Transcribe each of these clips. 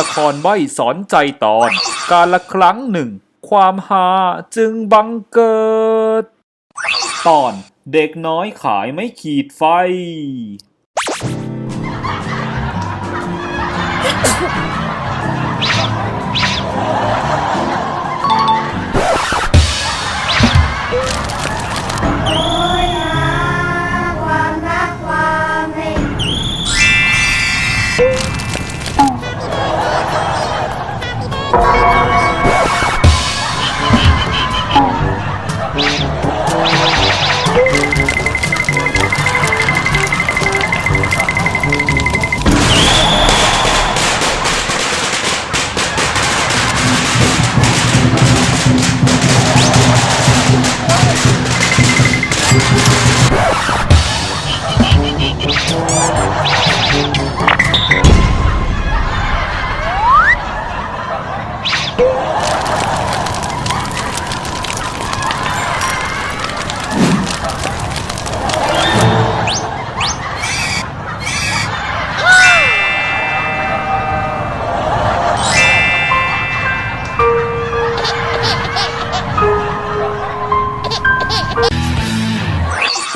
ละครใบ้สอนใจตอน การละครั้งหนึ่ง ความหาจึงบังเกิด ตอนเด็กน้อยขายไม่ขีดไฟ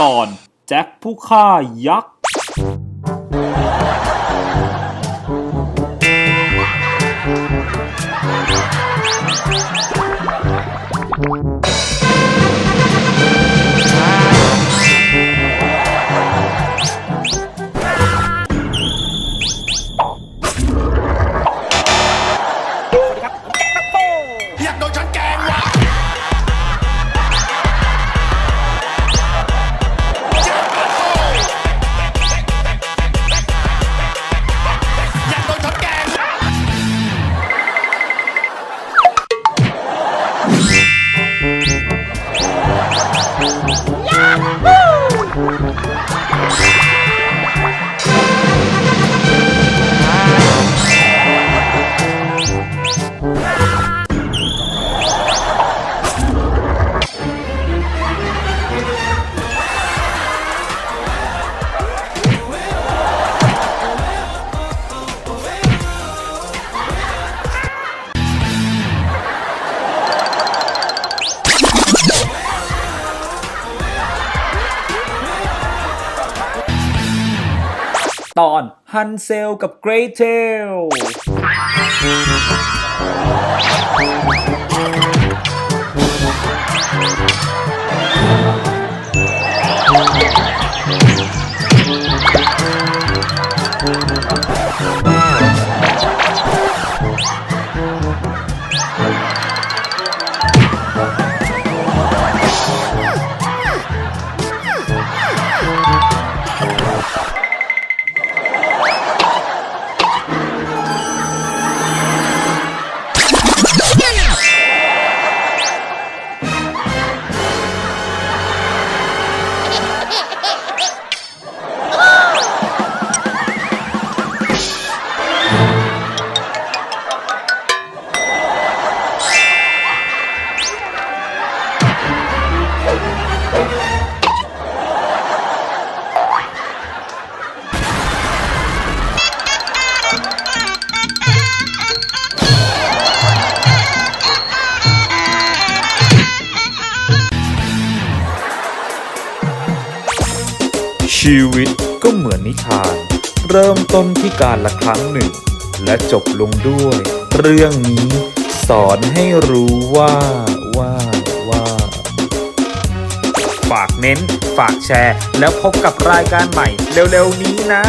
ตอน แจ็คผู้ฆ่ายักษ์ ตอนฮันเซลกับเกรเทล ชีวิตก็เหมือนนิทาน เริ่มต้นที่การละครั้งหนึ่ง และจบลงด้วย เรื่องนี้สอนให้รู้ว่าว่าว่า ฝากเน้น ฝากแชร์ แล้วพบกับรายการใหม่เร็วๆนี้นะ